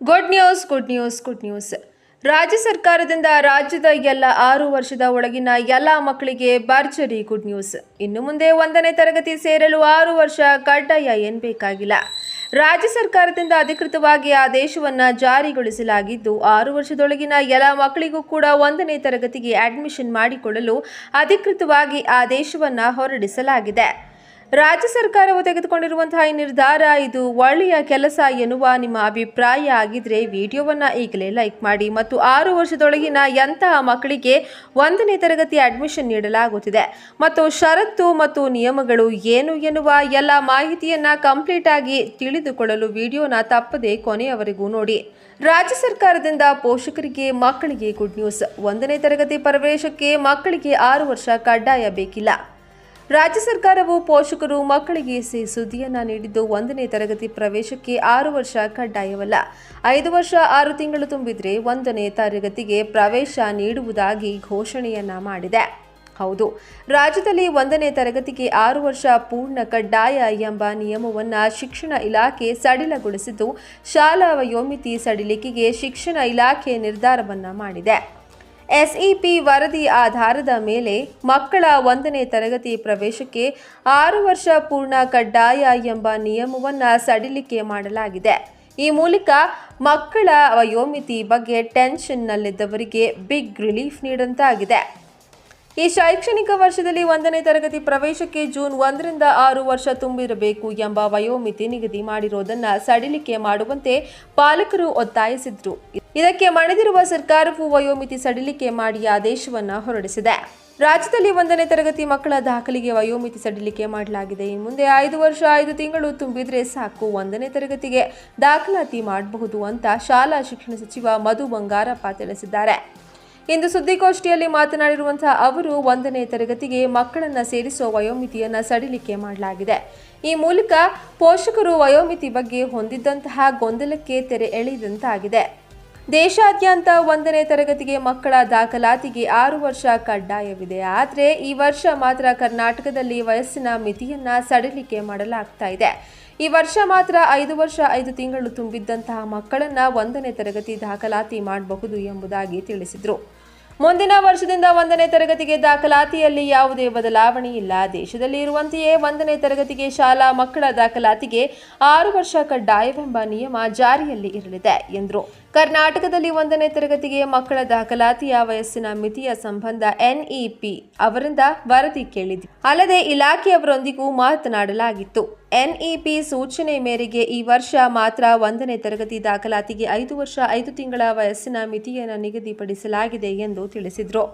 Good news good news good news ರಾಜ್ಯ ಸರ್ಕಾರದಿಂದ ರಾಜ್ಯದ ಎಲ್ಲ ಆರು ವರ್ಷದ ಒಳಗಿನ ಎಲ್ಲ ಮಕ್ಕಳಿಗೆ ಭರ್ಜರಿ ಗುಡ್ ನ್ಯೂಸ್ ಇನ್ನು ಮುಂದೆ ಒಂದನೇ ತರಗತಿ ಸೇರಲು ಆರು ವರ್ಷ ಕಡ್ಡಾಯ ಎನ್ಬೇಕಾಗಿಲ್ಲ ರಾಜ್ಯ ಸರ್ಕಾರದಿಂದ ಅಧಿಕೃತವಾಗಿ ಆದೇಶವನ್ನು ಜಾರಿಗೊಳಿಸಲಾಗಿದ್ದು, ಆರು ವರ್ಷದೊಳಗಿನ ಎಲ್ಲ ಮಕ್ಕಳಿಗೂ ಕೂಡ ಒಂದನೇ ತರಗತಿಗೆ ಅಡ್ಮಿಷನ್ ಮಾಡಿಕೊಳ್ಳಲು ಅಧಿಕೃತವಾಗಿ ಆದೇಶವನ್ನು ಹೊರಡಿಸಲಾಗಿದೆ. ರಾಜ್ಯ ಸರ್ಕಾರವು ತೆಗೆದುಕೊಂಡಿರುವಂತಹ ಈ ನಿರ್ಧಾರ, ಇದು ಒಳ್ಳೆಯ ಕೆಲಸ ಎನ್ನುವ ನಿಮ್ಮ ಅಭಿಪ್ರಾಯ ಆಗಿದ್ರೆ ವಿಡಿಯೋವನ್ನ ಈಗಲೇ ಲೈಕ್ ಮಾಡಿ ಮತ್ತು ಆರು ವರ್ಷದೊಳಗಿನ ಎಂತಹ ಮಕ್ಕಳಿಗೆ ಒಂದನೇ ತರಗತಿ ಅಡ್ಮಿಷನ್ ನೀಡಲಾಗುತ್ತಿದೆ. ಮತ್ತು ಷರತ್ತು ಮತ್ತು ನಿಯಮಗಳು ಏನು ಎನ್ನುವ ಎಲ್ಲ ಮಾಹಿತಿಯನ್ನ ಕಂಪ್ಲೀಟ್ ಆಗಿ ತಿಳಿದುಕೊಳ್ಳಲು ವಿಡಿಯೋನ ತಪ್ಪದೆ ಕೊನೆಯವರೆಗೂ ನೋಡಿ. ರಾಜ್ಯ ಸರ್ಕಾರದಿಂದ ಪೋಷಕರಿಗೆ, ಮಕ್ಕಳಿಗೆ ಗುಡ್ ನ್ಯೂಸ್ ಒಂದನೇ ತರಗತಿ ಪ್ರವೇಶಕ್ಕೆ ಮಕ್ಕಳಿಗೆ ಆರು ವರ್ಷ ಕಡ್ಡಾಯ ಬೇಕಿಲ್ಲ. ರಾಜ್ಯ ಸರ್ಕಾರವು ಪೋಷಕರು ಮಕ್ಕಳಿಗೆ ಸಿ ಸುದ್ದಿಯನ್ನು ನೀಡಿದ್ದು ಒಂದನೇ ತರಗತಿ ಪ್ರವೇಶಕ್ಕೆ ಆರು ವರ್ಷ ಕಡ್ಡಾಯವಲ್ಲ. ಐದು ವರ್ಷ ಆರು ತಿಂಗಳು ತುಂಬಿದ್ರೆ ಒಂದನೇ ತರಗತಿಗೆ ಪ್ರವೇಶ ನೀಡುವುದಾಗಿ ಘೋಷಣೆಯನ್ನ ಮಾಡಿದೆ. ಹೌದು, ರಾಜ್ಯದಲ್ಲಿ ಒಂದನೇ ತರಗತಿಗೆ ಆರು ವರ್ಷ ಪೂರ್ಣ ಕಡ್ಡಾಯ ಎಂಬ ನಿಯಮವನ್ನು ಶಿಕ್ಷಣ ಇಲಾಖೆ ಸಡಿಲಗೊಳಿಸಿದ್ದು, ಶಾಲಾ ವಯೋಮಿತಿ ಸಡಿಲಿಕೆಗೆ ಶಿಕ್ಷಣ ಇಲಾಖೆ ನಿರ್ಧಾರವನ್ನ ಮಾಡಿದೆ. ಎಸ್ಇಪಿ ವರದಿ ಆಧಾರದ ಮೇಲೆ ಮಕ್ಕಳ ಒಂದನೇ ತರಗತಿ ಪ್ರವೇಶಕ್ಕೆ ಆರು ವರ್ಷ ಪೂರ್ಣ ಕಡ್ಡಾಯ ಎಂಬ ನಿಯಮವನ್ನು ಸಡಿಲಿಕೆ ಮಾಡಲಾಗಿದೆ. ಈ ಮೂಲಕ ಮಕ್ಕಳ ವಯೋಮಿತಿ ಬಗ್ಗೆ ಟೆನ್ಷನ್ನಲ್ಲಿದ್ದವರಿಗೆ ಬಿಗ್ ರಿಲೀಫ್ ನೀಡಂತಾಗಿದೆ. ಈ ಶೈಕ್ಷಣಿಕ ವರ್ಷದಲ್ಲಿ ಒಂದನೇ ತರಗತಿ ಪ್ರವೇಶಕ್ಕೆ ಜೂನ್ ಒಂದರಿಂದ ಆರು ವರ್ಷ ತುಂಬಿರಬೇಕು ಎಂಬ ವಯೋಮಿತಿ ನಿಗದಿ ಮಾಡಿರುವುದನ್ನ ಸಡಿಲಿಕೆ ಮಾಡುವಂತೆ ಪಾಲಕರು ಒತ್ತಾಯಿಸಿದ್ರು. ಇದಕ್ಕೆ ಮಣಿದಿರುವ ಸರ್ಕಾರವು ವಯೋಮಿತಿ ಸಡಿಲಿಕೆ ಮಾಡಿ ಆದೇಶವನ್ನ ಹೊರಡಿಸಿದೆ. ರಾಜ್ಯದಲ್ಲಿ ಒಂದನೇ ತರಗತಿ ಮಕ್ಕಳ ದಾಖಲಿಗೆ ವಯೋಮಿತಿ ಸಡಿಲಿಕೆ ಮಾಡಲಾಗಿದೆ. ಇನ್ನು ಮುಂದೆ ಐದು ವರ್ಷ, ಐದು ತಿಂಗಳು ತುಂಬಿದ್ರೆ ಸಾಕು, ಒಂದನೇ ತರಗತಿಗೆ ದಾಖಲಾತಿ ಮಾಡಬಹುದು ಅಂತ ಶಾಲಾ ಶಿಕ್ಷಣ ಸಚಿವ ಮಧು ಬಂಗಾರಪ್ಪ ತಿಳಿಸಿದ್ದಾರೆ. ಇಂದು ಸುದ್ದಿಗೋಷ್ಠಿಯಲ್ಲಿ ಮಾತನಾಡಿರುವಂತಹ ಅವರು, ಒಂದನೇ ತರಗತಿಗೆ ಮಕ್ಕಳನ್ನು ಸೇರಿಸುವ ವಯೋಮಿತಿಯನ್ನು ಸಡಿಲಿಕೆ ಮಾಡಲಾಗಿದೆ. ಈ ಮೂಲಕ ಪೋಷಕರು ವಯೋಮಿತಿ ಬಗ್ಗೆ ಹೊಂದಿದ್ದಂತಹ ಗೊಂದಲಕ್ಕೆ ತೆರೆ ಎಳೆದಂತಾಗಿದೆ. ದೇಶಾದ್ಯಂತ ಒಂದನೇ ತರಗತಿಗೆ ಮಕ್ಕಳ ದಾಖಲಾತಿಗೆ ಆರು ವರ್ಷ ಕಡ್ಡಾಯವಿದೆ. ಆದರೆ ಈ ವರ್ಷ ಮಾತ್ರ ಕರ್ನಾಟಕದಲ್ಲಿ ವಯಸ್ಸಿನ ಮಿತಿಯನ್ನ ಸಡಿಲಿಕೆ ಮಾಡಲಾಗ್ತಾ ಇದೆ. ಈ ವರ್ಷ ಮಾತ್ರ ಐದು ವರ್ಷ, ಐದು ತಿಂಗಳು ತುಂಬಿದ್ದಂತಹ ಮಕ್ಕಳನ್ನ ಒಂದನೇ ತರಗತಿ ದಾಖಲಾತಿ ಮಾಡಬಹುದು ಎಂಬುದಾಗಿ ತಿಳಿಸಿದರು. ಮುಂದಿನ ವರ್ಷದಿಂದ ಒಂದನೇ ತರಗತಿಗೆ ದಾಖಲಾತಿಯಲ್ಲಿ ಯಾವುದೇ ಬದಲಾವಣೆ ಇಲ್ಲ. ದೇಶದಲ್ಲಿ ಇರುವಂತೆಯೇ ಒಂದನೇ ತರಗತಿಗೆ ಶಾಲಾ ಮಕ್ಕಳ ದಾಖಲಾತಿಗೆ ಆರು ವರ್ಷ ಕಡ್ಡಾಯವೆಂಬ ನಿಯಮ ಜಾರಿಯಲ್ಲಿ ಇರಲಿದೆ, ಎಂದರು. ಕರ್ನಾಟಕದಲ್ಲಿ ಒಂದನೇ ತರಗತಿಗೆ ಮಕ್ಕಳ ದಾಖಲಾತಿಯ ವಯಸ್ಸಿನ ಮಿತಿಯ ಸಂಬಂಧ ಎನ್ಇಪಿ ಅವರಿಂದ ವರದಿ ಕೇಳಿದೆ ಅಲ್ಲದೆ ಇಲಾಖೆಯವರೊಂದಿಗೂ ಮಾತನಾಡಲಾಗಿತ್ತು. ಎನ್ಇಪಿ ಸೂಚನೆ ಮೇರೆಗೆ ಈ ವರ್ಷ ಮಾತ್ರ ಒಂದನೇ ತರಗತಿ ದಾಖಲಾತಿಗೆ ಐದು ವರ್ಷ, ಐದು ತಿಂಗಳ ವಯಸ್ಸಿನ ಮಿತಿಯನ್ನು ನಿಗದಿಪಡಿಸಲಾಗಿದೆ ಎಂದು ತಿಳಿಸಿದರು.